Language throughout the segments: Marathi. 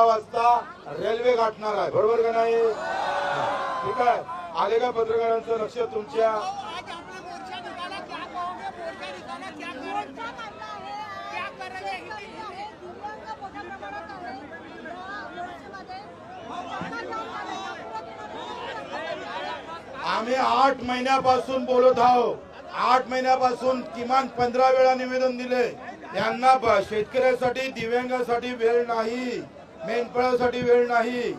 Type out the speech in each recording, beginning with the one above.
वाजता रेल्वे गाठणार आहे. बरोबर का नाही? ठीक आहे. आले का पत्रकारांचं लक्ष तुमच्या? आम्ही आठ महिन्यापासून बोलत आहोत. आठ महिन्यापासून किमान पंधरा वेळा निवेदन दिले यांना ब- शेतकऱ्यासाठी दिव्यांगासाठी वेळ नाही. मेंढपाळासाठी वेळ नाही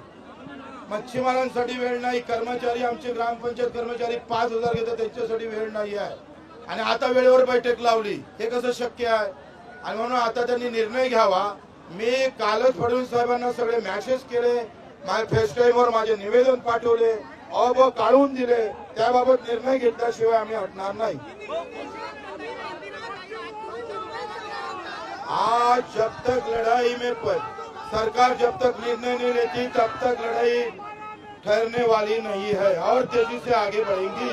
मच्छीमारांसाठी वेळ नाही कर्मचारी आमचे ग्रामपंचायत कर्मचारी पाच हजार घेतात त्यांच्यासाठी वेळ नाही आहे. आणि आता वेळेवर बैठक लावली हे कसं शक्य आहे? आणि म्हणून आता त्यांनी निर्णय घ्यावा. मी कालच फडणवीस साहेबांना सगळे मॅसेज केले माझ्या फेस टाईमवर माझे निवेदन पाठवले अब काढून दिले. त्याबाबत निर्णय घेतल्याशिवाय आम्ही हटणार नाही. आज जब तक लढाई में पर सरकार जब तक निर्णय नहीं लेती तब तक लड़ाई ठहरने वाली नहीं है और तेजी से आगे बढ़ेंगी।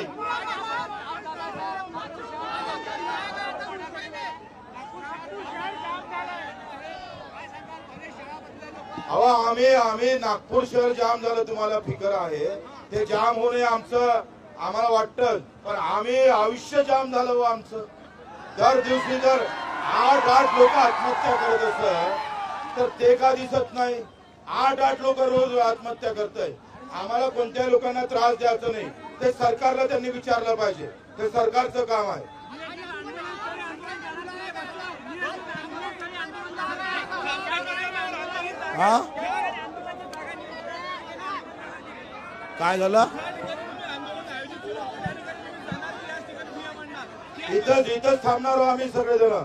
अहो आम्ही आम्ही नागपूर शहर जाम झालं तुम्हाला फिकर आहे. ते जाम होणे आमचं आम्हाला वाटतं पण आम्ही आयुष्य जाम झालं हो आमचं. दर दिवशी जर आठ आठ लोक आत्महत्या करत असत. तर ते का दिसत नाही? आठ आठ लोक रोज आत्महत्या करत आहे आम्हाला कोणत्याही लोकांना त्रास द्यायचा नाही. ते सरकारला त्यांनी विचारलं पाहिजे. ते सरकारचं काम आहे. हा? काय झालं? इथं इथंच थांबणार आहोत आम्ही सगळेजण.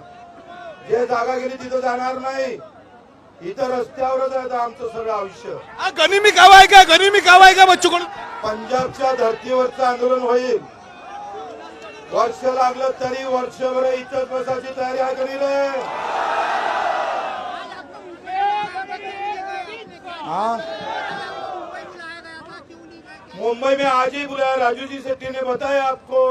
जे जागा गेली तिथं जाणार नाही. इथं रस्त्यावरच आहे आमचं सगळं आयुष्य. आ, गनिमी कावा आहे का? गनिमी कावा आहे का बच्चू कडू पंजाबच्या धर्तीवरचं आंदोलन होईल. वर्ष लागलं तरी वर्षभर इथंच बसायची तयारी आहे का नाही रे? हाँ? मुंबई में आज ही बुलाया राजू जी सेट्टी ने बताया आपको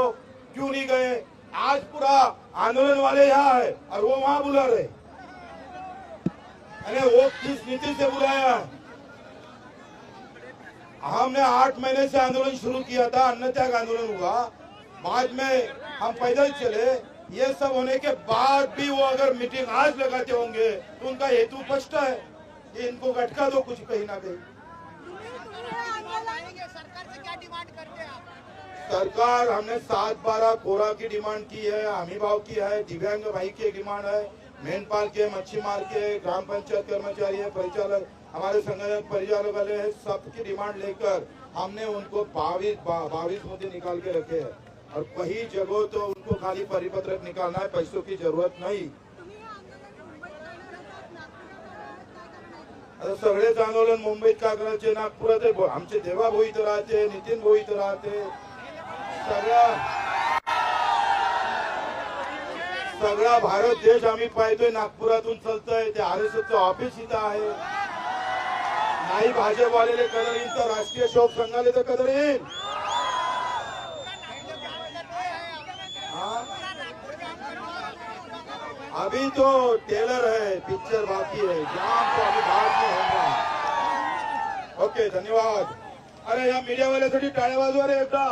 क्यों नहीं गए? आज पूरा आंदोलन वाले यहाँ है और वो वहाँ बुला रहे अरे वो किस नीति से बुलाया हमने आठ महीने से आंदोलन शुरू किया था, अन्न त्याग आंदोलन हुआ। बाद में हम पैदल चले। ये सब होने के बाद भी वो अगर मीटिंग आज लगाते होंगे तो उनका हेतु स्पष्ट है कि इनको गटका दो कुछ कहीं ना कहीं। सरकार, हमने सात बारह कोरा की डिमांड की है हमी भाव की है, दिव्यांग भाई की डिमांड है। मेनपाल के मच्छी मार के ग्राम पंचायत कर्मचारी है परिचालक हमारे संगठन परिचालक वाले हैं सबकी डिमांड लेकर हमने उनको बावीस बावीस मुद्दे निकाल के रखे हैं। और कई जगह तो उनको खाली परिपत्रक निकालना है पैसों की जरूरत नहीं। आता सगळेच आंदोलन मुंबईत का करायचे? नागपुरात आमचे देवा भोईत राहते नितीन भोईत राहते. सगळ्या सगळा भारत देश आम्ही पाहतोय नागपुरातून चलतोय ते आर एस एसचं ऑफिस इथं आहे. नाही भाजपवालेले कदर येईल तर राष्ट्रीय शोक संघाले तर कदर येईल. हाँ? अभी तो टेलर है पिक्चर बाकी है. जाम तो अभी बाद में होगा ओके धन्यवाद. अरे या मीडिया थोडी टाळ्या वाजवा रे एकदा.